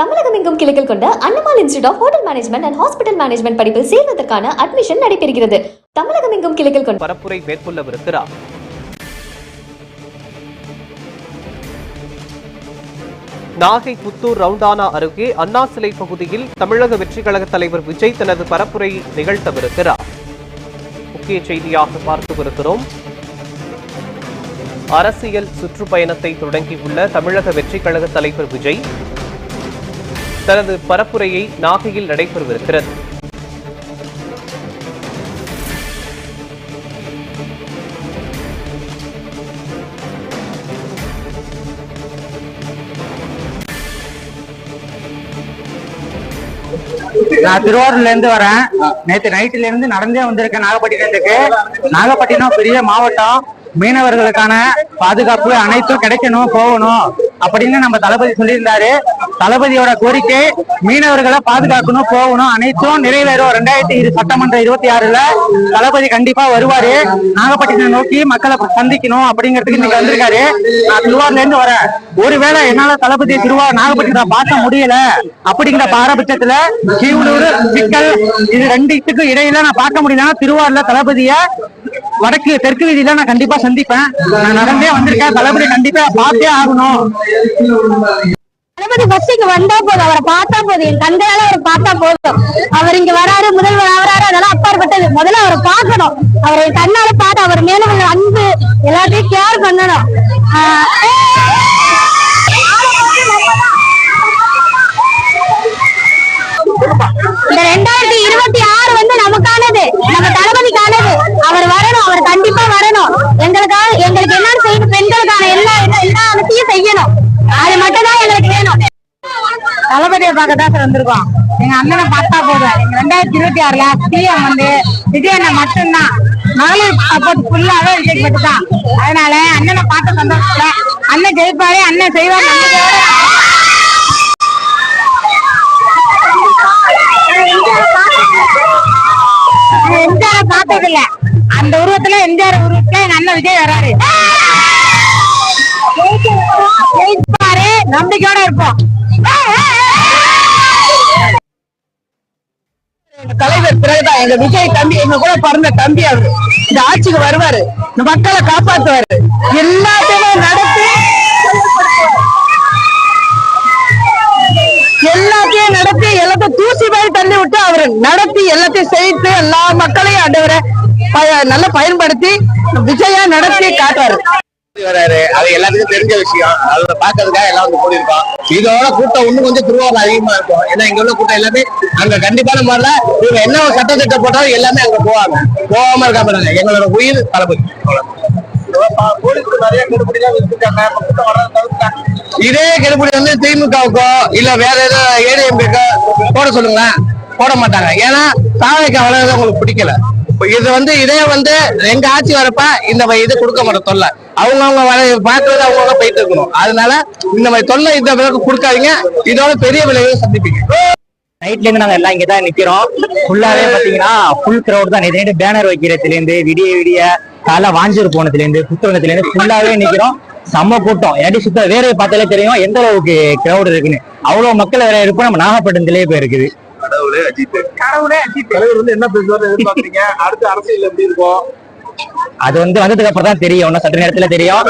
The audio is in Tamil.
தமிழகம் எங்கும் கிளைகள் கொண்ட Annamalai institute of hotel management and hospital management படிப்பில் சேர்வதற்கான அட்மிஷன் நடைபெறுகிறது. தமிழகம் எங்கும் கிளைகள் கொண்ட பரப்புரை மேற்கொள்ளவிருக்கிறார் நாகை புத்தூர் ரவுண்டானா அருகே அண்ணா சிலை பகுதியில் தமிழக வெற்றி கழக தலைவர் விஜய் தனது பரப்புரை நிகழ்த்தவிருக்கிறார். முக்கிய செய்தியாக பார்த்துவிருக்கிறோம் அரசியல் சுற்றுப்பயணத்தை தொடங்கியுள்ள தமிழக வெற்றி கழக தலைவர் விஜய் தனது பரப்புரையை நாகையில் நடைபெறவிருக்கிறது நான் திருவாரூர்ல இருந்து வரேன். நேத்து நைட்ல இருந்து நடந்தே வந்திருக்கேன் நாகப்பட்டினத்துக்கு. நாகப்பட்டினம் பெரிய மாவட்டம். மீனவர்களுக்கான பாதுகாப்பு அனைத்தும் கிடைக்கணும் போகணும் அப்படின்னு நம்ம தளபதி சொல்லியிருந்தாரு. தளபதியோட கோரிக்கை மீனவர்களை பாதுகாக்கணும் போகணும். அனைத்தும் நிறைவேறும். ரெண்டாயிரத்தி இரு சட்டமன்ற இருபத்தி ஆறுல தளபதி கண்டிப்பா வருவாரு. நாகப்பட்டினம் நோக்கி மக்களை சந்திக்கணும் அப்படிங்கிறதுக்கு இன்னைக்கு வந்திருக்காரு. நான் திருவாரூர்ல இருந்து வரேன். ஒருவேளை என்னால தளபதி திருவாரூர் நாகப்பட்டினத்தை பார்க்க முடியல அப்படிங்கிற பாரபட்சத்துல கீவலூர் சிக்கல் இது ரெண்டுத்துக்கும் இடையில நான் பார்க்க முடியலன்னா திருவாரூர்ல தளபதிய வடக்கு தெற்கு வீதியில நான் கண்டிப்பா சந்திப்பேன். நான் நடந்தே வந்திருக்கேன். தளபதி கண்டிப்பா பார்த்தே ஆகணும். தளபதி ஃபர்ஸ்ட் இங்க வந்தா போதும். அவரை பார்த்தா போதும். என் கண்களால அவரை பார்த்தா போதும். அவர் இங்க வராரு முதல்வர் ஆவறாரு அதெல்லாம் அப்பாற்பட்டது. முதல்ல அவரை பார்க்கணும். அவரை தன்னால கண்ணால பார்த்து அவர் மேல உள்ள அன்பு எல்லாத்தையும் கேர் பண்ணணும். தளபதியை பார்க்க தான் சார் வந்திருக்கோம். எங்க அண்ணனை பார்த்தா போதும். எங்க ரெண்டாயிரத்தி இருபத்தி ஆறுல சிஎம் வந்து விஜய் அண்ணன் மட்டும்தான் மகளிர் சப்போர்ட் ஃபுல்லாவே விஜய் மட்டும் தான் அதனால அண்ணனை பார்த்த சந்தோஷத்துல அண்ணன் ஜெயிப்பாரு அண்ணன் செய்வார். நம்பிக்கையோட பார்த்தது இல்ல அந்த உருவத்துல எம்ஜிஆர் உருவத்துல எங்க அண்ணன் விஜய் வராரு. ஜெயிப்பாரு நம்பிக்கையோட இருப்போம். தலைவர் பிறகுதான். எங்க விஜய் தம்பி எங்க கூட பிறந்த தம்பி அவரு. இந்த ஆட்சிக்கு வருவாரு. இந்த மக்களை காப்பாத்துவாரு. எல்லாத்தையுமே நடத்தி எல்லாத்தையும் நடத்தி எல்லாத்தையும் தூசி மாதிரி தள்ளி விட்டு அவரு நடத்தி எல்லாத்தையும் செய்து எல்லா மக்களையும் ஆண்டவரை நல்லா பயன்படுத்தி விஜயா நடத்தி காட்டுவாரு. வராரு. அது எல்லாத்துக்கும் தெரிஞ்ச விஷயம். அதை பாக்குறதுக்காக எல்லாம் வந்து கூடியிருக்கோம். இதோட கூட்டம் இன்னும் கொஞ்சம் திருவாரூர் அதிகமா இருக்கும். ஏன்னா இங்க உள்ள கூட்டம் எல்லாமே அங்க கண்டிப்பான முறையில இவங்க என்ன ஒரு சட்டத்திட்டம் போட்டாலும் எல்லாமே அங்க போவாங்க. போகாம இருக்க மாட்டாங்க. எங்களோட உயிர் தளபதி. இதே கெடுபடி வந்து திமுகவுக்கோ இல்ல வேற ஏதோ ஏடிஎம்கோ போட சொல்லுங்களேன். போட மாட்டாங்க. ஏன்னா தாவைக்கு வளர்றது உங்களுக்கு பிடிக்கல. இது வந்து இதே வந்து எங்க ஆட்சி வரப்ப இந்த இது கொடுக்க மாட்டோம் தொல்லை. அவங்கவுங்க வர பாக்குறது அவங்கவுங்க போயிட்டு இருக்கணும். அதனால இந்த மாதிரி தொல்லை இந்த பிறகு கொடுக்காதீங்க. இதோட பெரிய விளைவை சந்திப்பீங்க. நைட்ல இருந்து நாங்க எல்லாம் இங்கதான் நிக்கிறோம். ஃபுல்லாவே பாத்தீங்கன்னா ஃபுல் கிரௌட் தான். நேற்று பேனர் வைக்கிறதுல இருந்து விடிய விடிய காலை வாஞ்சூர் போனதுல இருந்து புத்தகத்துல இருந்து ஃபுல்லாவே நிக்கிறோம். செம்ம கூட்டம். இல்லாட்டி சுத்த வேற பார்த்தாலே தெரியும். எந்த அளவுக்கு கிரௌட் இருக்குன்னு. அவ்வளவு மக்கள் வேற இருக்கும். நம்ம நாகப்பட்டினத்திலே போய் இருக்குது. கடவுளே அஜித். தலைவர் வந்து என்ன பேசுவாரு எதிர்பார்க்கறீங்க? அடுத்த அரசியல் எப்படி இருக்கும்? அது வந்து வந்ததுக்கு அப்புறம் தான் தெரியும். இன்னும் சற்று நேரத்துல தெரியும்.